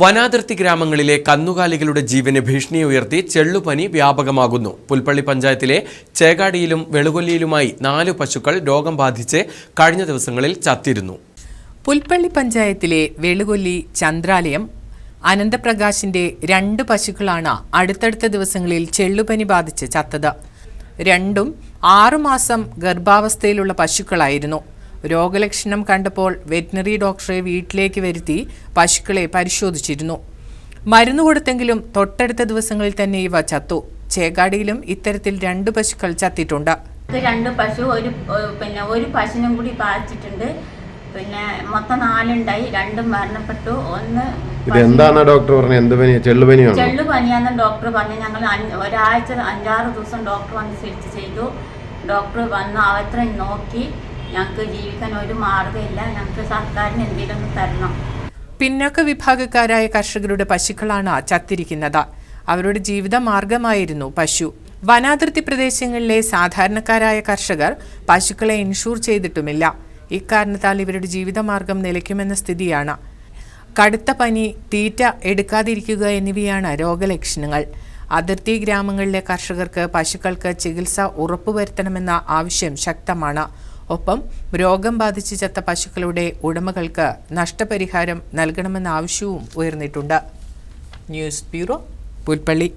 വനാതിർത്തി ഗ്രാമങ്ങളിലെ കന്നുകാലികളുടെ ജീവന് ഭീഷണി ഉയർത്തി ചെള്ളുപനി വ്യാപകമാകുന്നു. പുൽപ്പള്ളി പഞ്ചായത്തിലെ ചേകാടിയിലും വെളുകൊല്ലിയിലുമായി നാല് പശുക്കൾ രോഗം ബാധിച്ച് കഴിഞ്ഞ ദിവസങ്ങളിൽ ചത്തിരുന്നു. പുൽപ്പള്ളി പഞ്ചായത്തിലെ വെളുകൊല്ലി ചന്ദ്രാലയം അനന്തപ്രകാശിന്റെ രണ്ട് പശുക്കളാണ് അടുത്തടുത്ത ദിവസങ്ങളിൽ ചെള്ളുപനി ബാധിച്ച് ചത്തത്. രണ്ടും ആറുമാസം ഗർഭാവസ്ഥയിലുള്ള പശുക്കളായിരുന്നു. രോഗലക്ഷണം കണ്ടപ്പോൾ വെറ്റിനറി ഡോക്ടറെ വീട്ടിലേക്ക് വരുത്തി പശുക്കളെ പരിശോധിച്ചിരുന്നു. മരുന്ന് കൊടുത്തെങ്കിലും തൊട്ടടുത്ത ദിവസങ്ങളിൽ തന്നെ ഇവ ചത്തു. ചേകാടിയിലും ഇത്തരത്തിൽ രണ്ട് പശുക്കൾ ചത്തിട്ടുണ്ട്. രണ്ട് പശു ഒരു പിന്നെ ഒരു പശുവിനും കൂടി ബാധിച്ചിട്ടുണ്ട്. പിന്നെ മൊത്തം നാലുണ്ടായി രണ്ടും മരണപ്പെട്ടു. ഒന്ന് ഇത് എന്താണ് ഡോക്ടർ പറഞ്ഞത് എന്ത് പനി ചെള്ളുപനിയാണോ ചെള്ളു പനിയാന്ന് ഡോക്ടർ പറഞ്ഞു. ഞങ്ങൾ ഒരാഴ്ച അഞ്ചാറ് ദിവസം ഡോക്ടർ വന്ന് ചികിത്സ ചെയ്തു. ഡോക്ടർ വന്ന് അവത്ര നോക്കി. ഞങ്ങൾക്ക് ജീവിക്കാൻ ഒരു മാർഗമില്ല ഞങ്ങൾക്ക് സർക്കാരിന് എന്തെങ്കിലും തരണം. പിന്നോക്ക വിഭാഗക്കാരായ കർഷകരുടെ പശുക്കളാണ് ചത്തിരിക്കുന്നത്. അവരുടെ ജീവിത മാർഗമായിരുന്നു പശു. വനാതിർത്തി പ്രദേശങ്ങളിലെ സാധാരണക്കാരായ കർഷകർ പശുക്കളെ ഇൻഷൂർ ചെയ്തിട്ടുമില്ല. ഇക്കാരണത്താൽ ഇവരുടെ ജീവിതമാർഗം നിലയ്ക്കുമെന്ന സ്ഥിതിയാണ്. കടുത്ത പനി തീറ്റ എടുക്കാതിരിക്കുക എന്നിവയാണ് രോഗലക്ഷണങ്ങൾ. അതിർത്തി ഗ്രാമങ്ങളിലെ കർഷകർക്ക് പശുക്കൾക്ക് ചികിത്സ ഉറപ്പുവരുത്തണമെന്ന ആവശ്യം ശക്തമാണ്. ഒപ്പം രോഗം ബാധിച്ച് ചത്ത പശുക്കളുടെ ഉടമകൾക്ക് നഷ്ടപരിഹാരം നൽകണമെന്ന ആവശ്യവും ഉയർന്നിട്ടുണ്ട്. News bureau Pulpally.